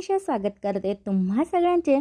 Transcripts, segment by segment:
मनीषा स्वागत करते. तुम्हा सगळ्यांचे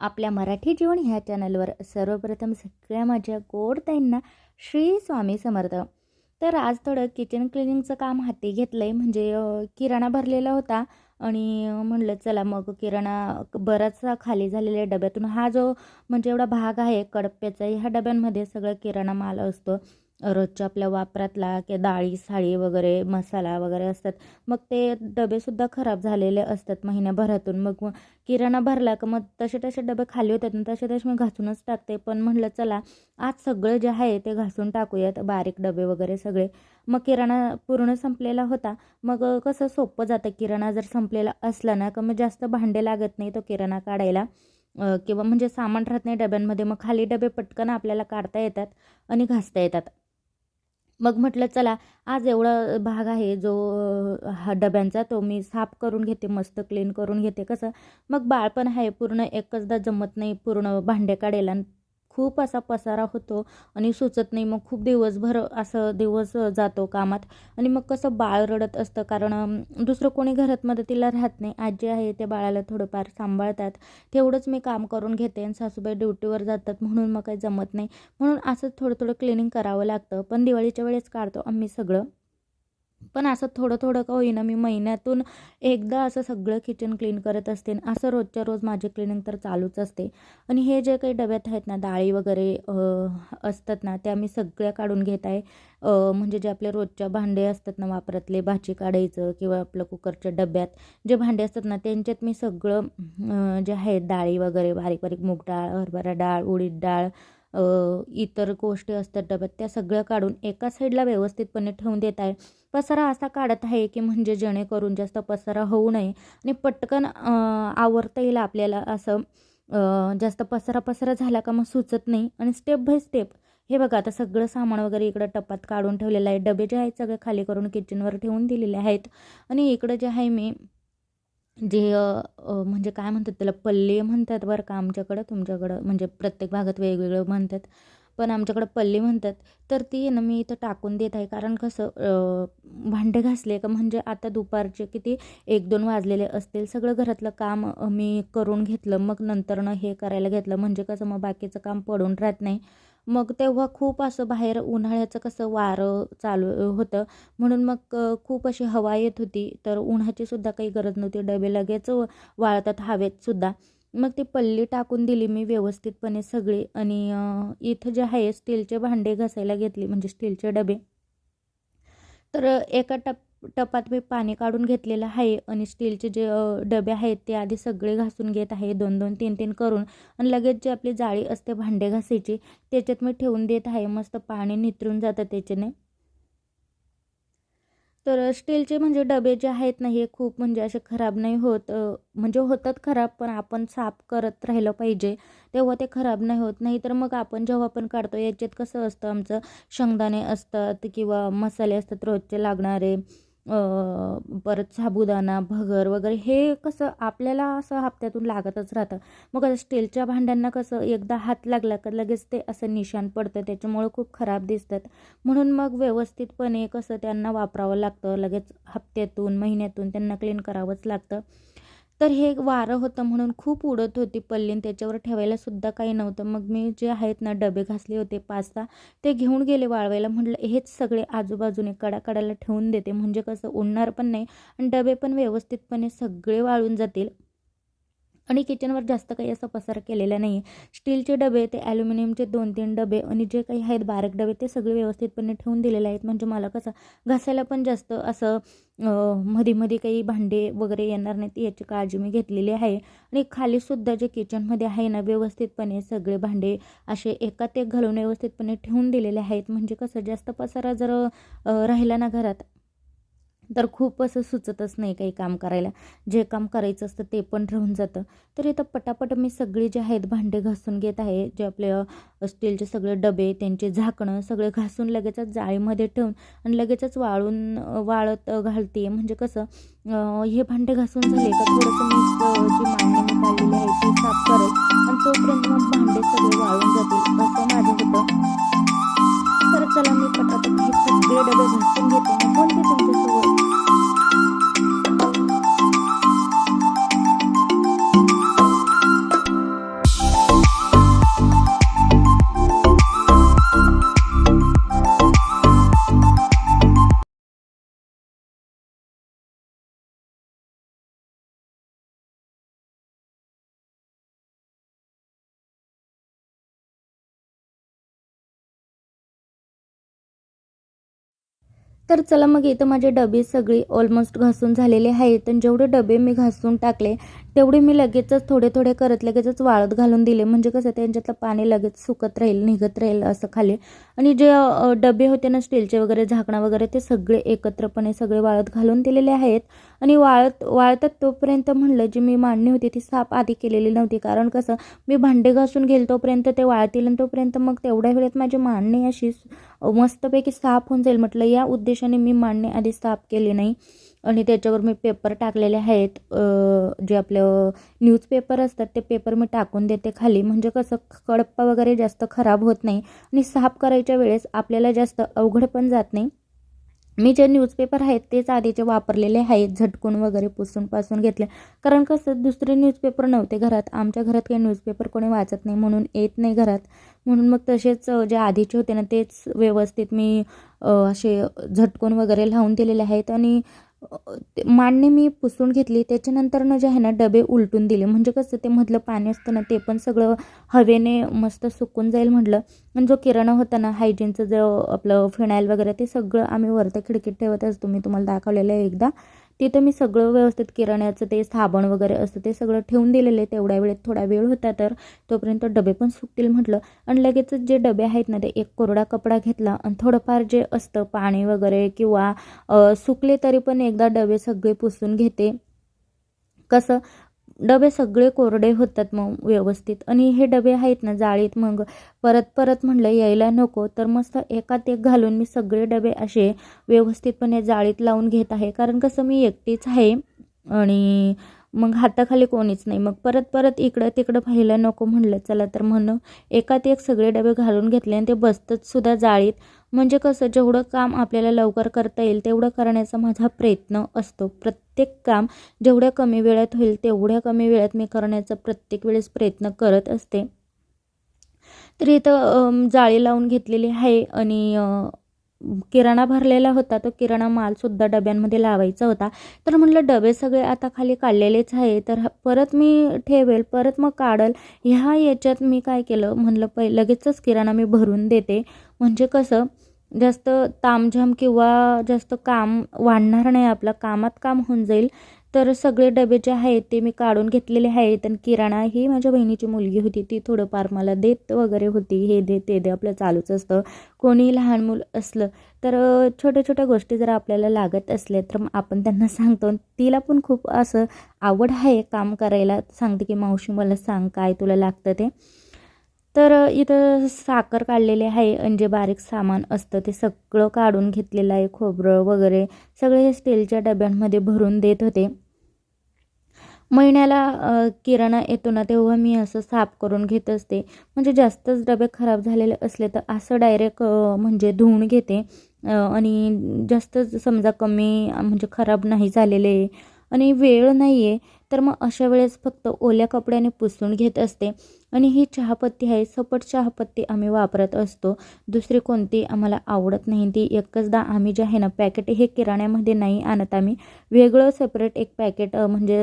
आपल्या मराठी जीवन ह्या चॅनलवर सर्वप्रथम सगळ्या माझ्या गोड ताईंना श्री स्वामी समर्थ. तर आज थोडं किचन क्लिनिंगचं काम हाती घेतलं आहे म्हणजे किराणा भरलेला होता आणि म्हणलं चला मग किराणा बराचसा खाली झालेल्या डब्यातून हा जो म्हणजे एवढा भाग आहे कडप्प्याचा ह्या डब्यांमध्ये सगळं किराणा माल असतो. रोजच्या आपल्या वापरातला की डाळी साळी वगैरे मसाला वगैरे असतात. मग ते डबेसुद्धा खराब झालेले असतात महिन्याभरातून. मग मग किराणा भरला का मग तसे तसे डबे खाली होतात ना तसे तसे मी घासूनच टाकते. पण म्हटलं चला आज सगळं जे आहे ते घासून टाकूयात बारीक डबे वगैरे सगळे. मग किराणा पूर्ण संपलेला होता. मग कसं सोपं जातं? किराणा जर संपलेला असला ना का मग जास्त भांडे लागत नाही तो किराणा काढायला? किंवा म्हणजे सामान राहत नाही डब्यांमध्ये मग खाली डबे पटकन आपल्याला काढता येतात आणि घासता येतात. मग म्हटलं चला आज एवढा भाग आहे जो हा डब्यांचा तो मी साफ करून घेते मस्त क्लीन करून घेते. कसं मग बाळ पण आहे पूर्ण एकचदा जमत नाही पूर्ण भांडे काढायला आणि खूप असा पसारा होतो आणि सुचत नाही. मग खूप दिवसभर असं दिवस जातो कामात. आणि मग कसं बाळ रडत असतं कारण दुसरं कोणी घरात मदतीला राहत नाही. आजी आहे ते बाळाला थोडंफार सांभाळतात. तेवढंच मी काम करून घेते आणि सासूबाई ड्युटीवर जातात म्हणून मग काही जमत नाही. म्हणून असं थोडं थोडं क्लिनिंग करावं लागतं. पण दिवाळीच्या वेळेस काढतो आम्ही सगळं. पण असं थोडं थोडं का होईना मी महिन्यातून एकदा असं सगळं किचन क्लीन करत असते असं रोजच्या रोज माझे क्लिनिंग तर चालूच असते. आणि हे जे काही डब्यात आहेत ना डाळी वगैरे असतात ना त्या मी सगळ्या काढून घेत आहे. म्हणजे जे आपले रोजच्या भांडे असतात ना वापरातले भाजी काढायचं किंवा आपलं कुकरच्या डब्यात जे भांडे असतात ना त्यांच्यात मी सगळं जे आहेत डाळी वगैरे बारीक बारीक मूग डाळ हरभरा डाळ उडीद डाळ इतर गोष्टी असतात डब्यात त्या सगळ्या काढून एका साईडला व्यवस्थितपणे ठेवून देत आहे. पसारा असा काढत आहे की म्हणजे जेणेकरून जास्त पसारा होऊ नये आणि पटकन आवरता येईल आपल्याला असं जास्त पसारा पसारा झाला का मग सुचत नाही. आणि स्टेप बाय स्टेप हे बघा आता सगळं सामान वगैरे इकडं टपात काढून ठेवलेलं आहे. डबे जे आहेत सगळे खाली करून किचनवर ठेवून दिलेले आहेत. आणि इकडं जे आहे मी जे म्हणजे काय म्हणतात त्याला पल्ली म्हणतात बरं का आमच्याकडं तुमच्याकडं म्हणजे प्रत्येक भागात वेगवेगळं म्हणतात. पण आमच्याकडं पल्ले म्हणतात तर ती आहे ना मी इथं टाकून देत आहे. कारण कसं भांडे घासले का म्हणजे आता दुपारचे किती एक दोन वाजलेले असतील सगळं घरातलं काम मी करून घेतलं. मग नंतरनं हे करायला घेतलं. म्हणजे कसं मग बाकीचं काम पडून राहत नाही. मग तेव्हा खूप असं बाहेर उन्हाळ्याचं कसं वारं चालू होतं. म्हणून मग खूप अशी हवा येत होती. तर उन्हाची सुद्धा काही गरज नव्हती. डबे लगेच वाळतात हवेत सुद्धा. मग ती पल्ली टाकून दिली मी व्यवस्थितपणे सगळी आणि इथं जे आहे स्टीलचे भांडे घासायला घेतली म्हणजे स्टीलचे डबे. तर एका टप टपात मी पाणी काढून घेतलेलं आहे आणि स्टीलचे जे डबे आहेत ते आधी सगळे घासून घेत आहे. दोन दोन तीन तीन करून आणि लगेच जे आपली जाळी असते भांडे घासायची त्याच्यात मी ठेवून देत आहे. मस्त पाणी नितरून जातं त्याच्याने. तर स्टीलचे म्हणजे डबे जे आहेत ना हे खूप म्हणजे असे खराब नाही होत. म्हणजे होतात खराब पण आपण साफ करत राहिलं पाहिजे. तेव्हा ते खराब नाही होत. नाही तर मग आपण जेव्हा पण काढतो याच्यात कसं असतं? आमचं शेंगदाणे असतात किंवा मसाले असतात रोजचे लागणारे. परत साबुदाणा भगर वगैरे हे कसं आपल्याला असं हप्त्यातून लागतच राहतं. मग आता स्टीलच्या भांड्यांना कसं एकदा हात लागला का लगेच ते असं निशाण पडतं त्याच्यामुळं खूप खराब दिसतात. म्हणून मग व्यवस्थितपणे कसं त्यांना वापरावं लागतं लगेच हप्त्यातून महिन्यातून त्यांना क्लीन करावंच लागतं. तर हे वारं होतं म्हणून खूप उडत होती पल्लीन त्याच्यावर ठेवायला सुद्धा काही नव्हतं. मग मी जे आहेत ना डबे घासले होते पाच सहा ते घेऊन गेले वाळवायला. म्हटलं हेच सगळे आजूबाजूने कडाकडाला ठेवून देते. म्हणजे कसं उडणार पण नाही आणि डबे पण व्यवस्थितपणे सगळे वाळून जातील. आणि किचनवर जास्त काही असा पसार केलेला नाही आहे स्टीलचे डबे ते ॲल्युमिनियमचे दोन तीन डबे आणि जे काही आहेत बारीक डबे ते सगळे व्यवस्थितपणे ठेवून दिलेले आहेत. म्हणजे मला कसं घासायला पण जास्त असं मध्ये मध्ये काही भांडे वगैरे येणार नाहीत याची काळजी मी घेतलेली आहे. आणि खालीसुद्धा जे किचनमध्ये आहे ना व्यवस्थितपणे सगळे भांडे असे एकात एक घालून व्यवस्थितपणे ठेवून दिलेले आहेत. म्हणजे कसं जास्त पसारा जर राहिला ना घरात तर खूप असं सुचतच नाही काही काम करायला. जे काम करायचं असतं ते पण राहून जातं. तर इथं पटापट मी सगळी जे आहेत भांडे घासून घेत आहे. जे आपले स्टीलचे सगळे डबे त्यांचे झाकणं सगळे घासून लगेचच जाळीमध्ये ठेवून आणि लगेचच वाळून वाळत घालते. म्हणजे कसं हे भांडे घासून झाले का थोडंसं मी जी मांडणी मी आहे ती साफ करेल. आणि तोपर्यंत मग भांडे सगळे वाळून जातील. असं माझं होतं. तर चला मी पटापट हे सगळे डबे घासून घेते मग बोलते तुमच्यासोबत. तर चला मग इथं माझे डबे सगळी ऑलमोस्ट घासून झालेले आहेत. आणि जेवढे डबे मी घासून टाकले तेवढे मी लगेचच थोडे थोडे करत लगेचच वाळत घालून दिले. म्हणजे कसं त्यांच्यातलं पाणी लगेच सुकत राहील निघत राहील असं खाली. आणि जे डबे होते ना स्टीलचे वगैरे झाकणं वगैरे ते सगळे एकत्रपणे सगळे वाळत घालून दिलेले आहेत. आणि वाळत वाळतात तोपर्यंत म्हणलं जी मी मांडणी होती ती साफ आधी केलेली नव्हती. कारण कसं मी भांडे घासून घेईल तोपर्यंत ते वाळतील आणि तोपर्यंत मग तेवढ्या वेळेत माझी मांडणी अशी मस्तपैकी साफ होऊन जाईल. म्हटलं या उद्देशाने मी मांडणी आधी साफ केली नाही. आणि त्याच्यावर मी पेपर टाकलेले आहेत. जे आपलं न्यूजपेपर असतात ते पेपर मी टाकून देते खाली. म्हणजे कसं कडप्पा वगैरे जास्त खराब होत नाही. आणि साफ करायच्या वेळेस आपल्याला जास्त अवघड पण जात नाही. मी जे न्यूजपेपर आहेत तेच आधीचे वापरलेले आहेत झटकून वगैरे पुसून पासून घेतले. कारण कसं दुसरे न्यूजपेपर नव्हते घरात. आमच्या घरात काही न्यूजपेपर कोणी वाचत नाही म्हणून येत नाही घरात. म्हणून मग तसेच जे आधीचे होते ना तेच व्यवस्थित मी असे झटकून वगैरे लावून दिलेले आहेत. आणि अ, मांडणी मी पुसून घेतली. त्याच्यानंतरनं जे आहे ना डबे उलटून दिले. म्हणजे कसं ते मधलं पाणी असतं ना ते पण सगळं हवेने मस्त सुकून जाईल म्हटलं. आणि जो किराणा होता ना हायजीनचं जो आपलं फिनाईल वगैरे ते सगळं आम्ही वरती खिडकीत ठेवत असतो. मी तुम्हाला दाखवलेलं आहे एकदा. तिथं मी सगळं व्यवस्थित किराण्याचं ते साबण वगैरे असतं ते सगळं ठेवून दिलेलं आहे. तेवढ्या वेळेत थोडा वेळ होता तर तोपर्यंत डबे पण सुकतील म्हटलं. आणि लगेच जे डबे आहेत ना ते एक कोरडा कपडा घेतला आणि थोडंफार जे असतं पाणी वगैरे किंवा सुकले तरी पण एकदा डबे सगळे पुसून घेते. कसं डबे सगळे कोरडे होतात मग व्यवस्थित. आणि हे डबे आहेत ना जाळीत मग परत परत म्हणलं यायला नको तर मस्त एकात एक घालून मी सगळे डबे असे व्यवस्थितपणे जाळीत लावून घेत आहे. कारण कसं मी एकटीच आहे आणि मग हाताखाली कोणीच नाही. मग परत परत इकडं तिकडं पाहिलं नको म्हणलं. चला तर म्हणून एकात एक सगळे डबे घालून घेतले आणि ते बसतच सुद्धा जाळीत. म्हणजे कसं जेवढं काम आपल्याला लवकर करता येईल तेवढं करण्याचा माझा प्रयत्न असतो. प्रत्येक काम जेवढ्या कमी वेळात होईल तेवढ्या कमी वेळात मी करण्याचा प्रत्येक वेळेस प्रयत्न करत असते. तर इथं जाळी लावून घेतलेली आहे आणि किराणा भरलेला होता तो किराणा मालसुद्धा डब्यांमध्ये लावायचा होता. तर म्हटलं डबे सगळे आता खाली काढलेलेच आहे. तर परत मी ठेवेल परत मग काढल. ह्या याच्यात मी काय केलं म्हणलं पहि लगेचच किराणा मी भरून देते. म्हणजे कसं जास्त तामझाम किंवा जास्त काम वाढणार नाही आपलं कामात काम होऊन जाईल. तर सगळे डबे जे आहेत ते मी काढून घेतलेले आहेत. आणि किराणा ही माझ्या बहिणीची मुलगी होती. ती थोडंफार मला देत वगैरे होती. हे दे ते दे आपलं चालूच असतं. कोणी लहान मूल असलं तर छोट्या छोट्या गोष्टी जर आपल्याला लागत असल्या तर मग आपण त्यांना सांगतो. तिला पण खूप असं आवड आहे काम करायला. सांगते की मावशी मला सांग काय तुला लागतं ते. तर इथं साखर काढलेली आहे आणि जे बारीक सामान असतं ते सगळं काढून घेतलेलं आहे खोबरं वगैरे सगळे हे स्टीलच्या डब्यांमध्ये भरून देत होते. महिन्याला किराणा येतो ना तेव्हा मी असं साफ करून घेत असते. म्हणजे जास्तच डबे खराब झालेले असले तर असं डायरेक्ट म्हणजे धुवून घेते. आणि जास्तच समजा कमी म्हणजे खराब नाही झालेले. आणि वेळ नाही आहे तर मग अशा वेळेस फक्त ओल्या कपड्याने पुसून घेत असते. आणि ही चहापत्ती आहे सपट चहापत्ती आम्ही वापरत असतो. दुसरी कोणती आम्हाला आवडत नाही. ती एकचदा आम्ही जे आहे ना पॅकेट हे किराण्यामध्ये नाही आणत आम्ही. वेगळं सेपरेट एक पॅकेट म्हणजे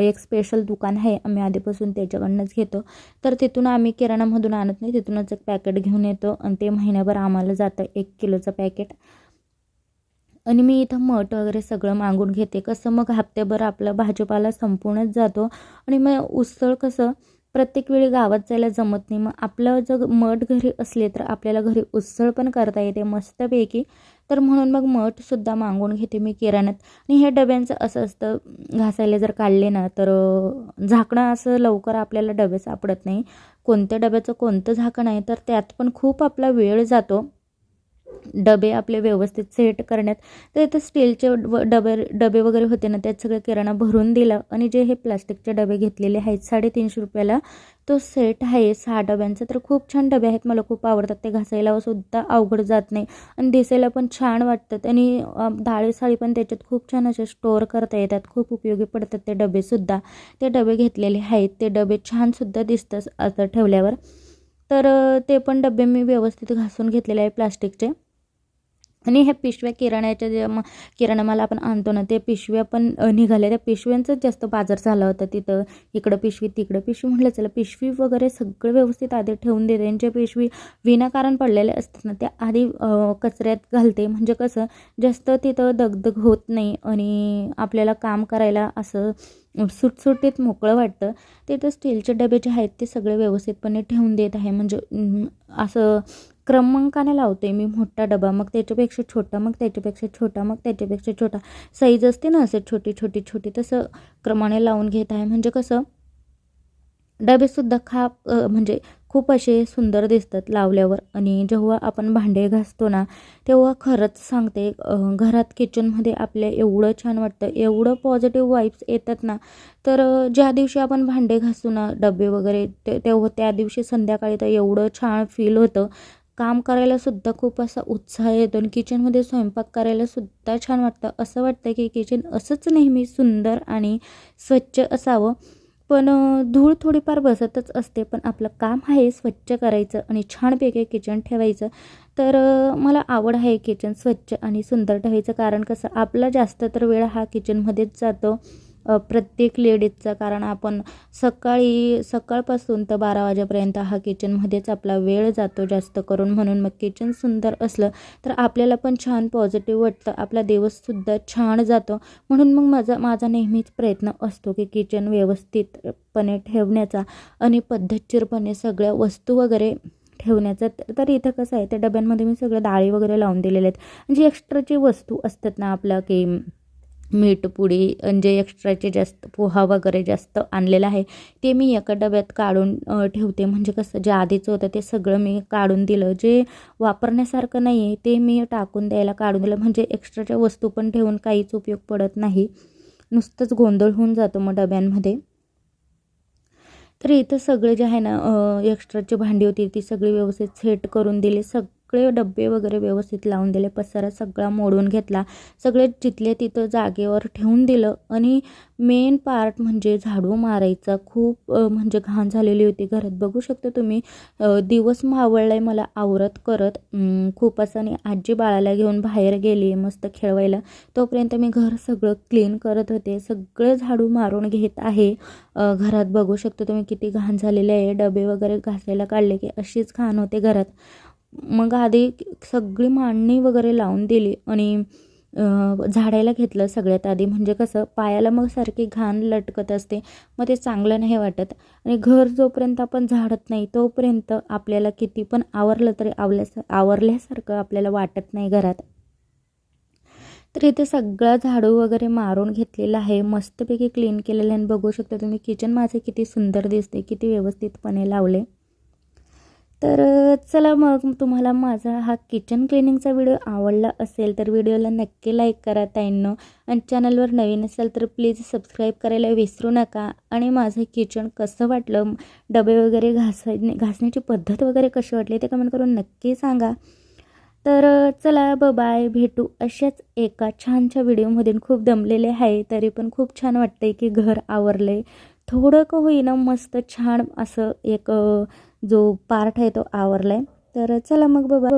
एक स्पेशल दुकान आहे आम्ही आधीपासून त्याच्याकडनंच घेतो. तर तिथून आम्ही किराणामधून आणत नाही. तिथूनच एक पॅकेट घेऊन येतो. आणि ते महिन्याभर आम्हाला जातं एक किलोचं पॅकेट. आणि मी इथं मठ वगैरे सगळं मागून घेते. कसं मग हप्त्याभर आपला भाजीपाला संपूनच जातो. आणि मग उसळ कसं प्रत्येक वेळी गावात जायला जमत नाही. मग आपलं जर मठ घरी असले तर आपल्याला घरी उसळ पण करता येते मस्तपैकी. तर म्हणून मग मठसुद्धा मागून घेते मी किराण्यात. आणि हे डब्यांचं असं असतं घासायला जर काढले ना तर झाकणं असं लवकर आपल्याला डबे सापडत नाही. कोणत्या डब्याचं कोणतं झाकण आहे तर त्यात पण खूप आपला वेळ जातो. डबे आपले व्यवस्थित सेट करण्यात. तर इथं स्टीलचे व- डबे डबे वगैरे होते ना त्यात सगळं किराणा भरून दिला. आणि जे हे प्लास्टिकचे डबे घेतलेले आहेत साडेतीनशे रुपयाला तो सेट आहे. सहा डब्यांचा. तर खूप छान डबे आहेत. मला खूप आवडतात. ते घासायला सुद्धा अवघड जात नाही. आणि दिसायला पण छान वाटतात. आणि डाळी साळी पण त्याच्यात खूप छान असे स्टोअर करता येतात. खूप उपयोगी पडतात ते डबेसुद्धा ते डबे घेतलेले आहेत. ते डबे छानसुद्धा दिसतात असं ठेवल्यावर. तर ते पण डबे मी व्यवस्थित घासून घेतलेले आहे प्लास्टिकचे. आणि ह्या पिशव्या किराण्याच्या जे म किराणा मला आपण आणतो ना ते पिशव्या पण निघाल्या. त्या पिशव्यांचाच जास्त बाजार झाला होता तिथं. इकडं पिशवी तिकडं पिशवी म्हटलं चला पिशवी वगैरे सगळं व्यवस्थित आधी ठेवून देते. त्यांच्या पिशवी विनाकारण पडलेल्या असतात ना त्या आधी कचऱ्यात घालते. म्हणजे कसं जास्त तिथं दगदग होत नाही आणि आपल्याला काम करायला असं सुटसुटीत मोकळं वाटतं. ते तर स्टीलचे डबे जे आहेत ते सगळे व्यवस्थितपणे ठेवून देत आहे. म्हणजे असं क्रमांकाने लावते मी मोठा डबा. मग त्याच्यापेक्षा छोटा मग त्याच्यापेक्षा छोटा मग त्याच्यापेक्षा छोटा. साईज असते ना असं छोटी छोटी छोटी तसं क्रमाने लावून घेत आहे. म्हणजे कसं डबेसुद्धा खाप म्हणजे खूप असे सुंदर दिसतात लावल्यावर. आणि जेव्हा आपण भांडे घासतो ना तेव्हा खरंच सांगते घरात किचनमध्ये आपल्या एवढं छान वाटतं एवढं पॉझिटिव्ह वाईब्स येतात ना तर ज्या दिवशी आपण भांडे घासू ना डबे वगैरे ते तेव्हा त्या दिवशी संध्याकाळी तर एवढं छान फील होतं. काम करायला सुद्धा खूप असा उत्साह येतो आणि किचनमध्ये स्वयंपाक करायला सुद्धा छान वाटतं. असं वाटतं की किचन असंच नेहमी सुंदर आणि स्वच्छ असावं. पण धूळ थोडीफार बसतच असते पण आपलं काम आहे स्वच्छ करायचं आणि छानपैकी किचन ठेवायचं. तर मला आवड आहे किचन स्वच्छ आणि सुंदर ठेवायचं कारण कसं आपला जास्त तर वेळ हा किचनमध्येच जातो. प्रत्येक लेडीजचा. कारण आपण सकाळी सकाळपासून तर बारा वाजेपर्यंत हा किचनमध्येच आपला वेळ जातो जास्त करून. म्हणून मग किचन सुंदर असलं तर आपल्याला पण छान पॉझिटिव्ह वाटतं. आपला दिवससुद्धा छान जातो. म्हणून मग माझा माझा नेहमीच प्रयत्न असतो की किचन व्यवस्थितपणे ठेवण्याचा आणि पद्धतशीरपणे सगळ्या वस्तू वगैरे ठेवण्याचा. तर इथं कसं आहे त्या डब्यांमध्ये मी सगळं डाळी वगैरे लावून दिलेले आहेत. म्हणजे एक्स्ट्राची वस्तू असतात ना आपल्या की मीठ पुडी जे एक्स्ट्राचे जास्त पोहा वगैरे जास्त आणलेला आहे ते मी एका डब्यात काढून ठेवते. म्हणजे कसं जे आधीचं होतं ते सगळं मी काढून दिलं. जे वापरण्यासारखं नाही आहे ते मी टाकून द्यायला काढून दिलं. म्हणजे एक्स्ट्राच्या वस्तू पण ठेवून काहीच उपयोग पडत नाही. नुसतंच गोंधळ होऊन जातो मग डब्यांमध्ये. तर इथं सगळे जे आहे ना एक्स्ट्राची भांडी होती ती सगळी व्यवस्थित सेट करून दिली. सगळे डब्बे वगैरे व्यवस्थित लावून दिले पसारा सगळा मोडून घेतला. सगळे जिथले तिथं जागेवर ठेवून दिलं. आणि मेन पार्ट म्हणजे झाडू मारायचा. खूप म्हणजे घाण झालेली होती घरात. बघू शकता तुम्ही दिवस दिवस मावळलाय मला आवरत करत. खूप असं आणि आजी बाळाला घेऊन बाहेर गेली मस्त खेळवायला. तोपर्यंत मी घर सगळं क्लीन करत होते. सगळं झाडू मारून घेत आहे. घरात बघू शकता तुम्ही किती घाण झालेले आहे. डबे वगैरे घासायला काढले की अशीच घाण होते घरात. मग आधी सगळी मांडणी वगैरे लावून दिली आणि झाडायला घेतलं सगळ्यात आधी. म्हणजे कसं पायाला मग सारखी घाण लटकत असते. मग ते चांगलं नाही वाटत. आणि घर जोपर्यंत आपण झाडत नाही तोपर्यंत आपल्याला किती पण आवरलं तरी आवल्यास आवरल्यासारखं आपल्याला वाटत नाही घरात. तर इथे सगळा झाडू वगैरे मारून घेतलेला आहे. मस्तपैकी क्लीन केलेलं आहे. आणि बघू शकता तुम्ही किचन माझे किती सुंदर दिसते किती व्यवस्थितपणे लावले तर चला मग तुम्हाला माझा हा किचन क्लिनिंगचा व्हिडिओ आवडला असेल तर व्हिडिओला नक्की लाईक करा ताईंनो. आणि चॅनलवर नवीन असाल तर प्लीज सबस्क्राईब करायला विसरू नका. आणि माझं किचन कसं वाटलं डबे वगैरे घासाय घासण्याची पद्धत वगैरे कशी वाटली ते कमेंट करून नक्की सांगा. तर चला ब बाय भेटू अशाच एका छानशा व्हिडिओमधून खूप दमलेले आहे तरी पण खूप छान वाटतंय की घर आवरलं आहे थोडं का होईना मस्त छान असं एक जो पार्ट आहे तो आवरला आहे तर चला मग बाबा.